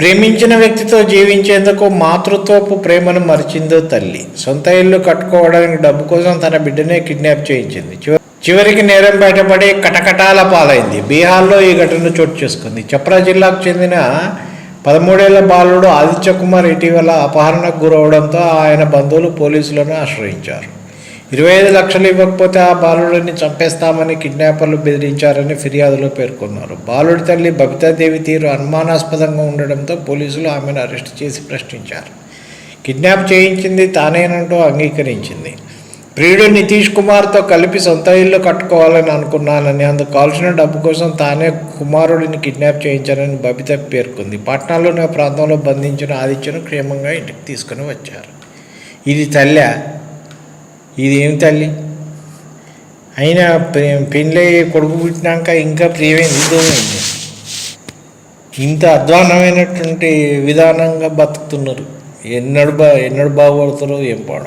ప్రేమించిన వ్యక్తితో జీవించేందుకు మాతృత్వపు ప్రేమను మరిచిందో తల్లి. సొంత ఇల్లు కట్టుకోవడానికి డబ్బు కోసం తన బిడ్డనే కిడ్నాప్ చేయించింది. చివరికి నేరం బయటపడి కటకటాల పాలైంది. బీహార్లో ఈ ఘటన చోటు చేసుకుంది. చప్రా జిల్లాకు చెందిన పదమూడేళ్ళ బాలుడు ఆదిత్య కుమార్ ఇటీవల అపహరణకు గురవడంతో ఆయన బంధువులు పోలీసులను ఆశ్రయించారు. ఇరవై ఐదు లక్షలు ఇవ్వకపోతే ఆ బాలుడిని చంపేస్తామని కిడ్నాపర్లు బెదిరించారని ఫిర్యాదులో పేర్కొన్నారు. బాలుడి తల్లి బబితాదేవి తీరు అనుమానాస్పదంగా ఉండడంతో పోలీసులు ఆమెను అరెస్ట్ చేసి ప్రశ్నించారు. కిడ్నాప్ చేయించింది తానేనంటూ అంగీకరించింది. ప్రియుడు నితీష్ కుమార్తో కలిపి సొంత ఇల్లు కట్టుకోవాలని అనుకున్నానని అందుకు కావాల్సిన డబ్బు కోసం తానే కుమారుడిని కిడ్నాప్ చేయించారని బబిత పేర్కొంది. పాట్నాలోని ప్రాంతంలో బంధించిన ఆదిత్యను క్షేమంగా ఇంటికి తీసుకుని వచ్చారు. ఇది తల్లి ఇది తల్లి? అయినా పె- పెళ్ళి కొడుకు పుట్టినాక ఇంకా ప్రియమైన దూరమైంది ఇంత అధ్వానమైనటువంటి విధానంగా బతుకుతున్నారు. ఎన్నడు బా ఎన్నడు బాగుపడతారో ఏం పాడో.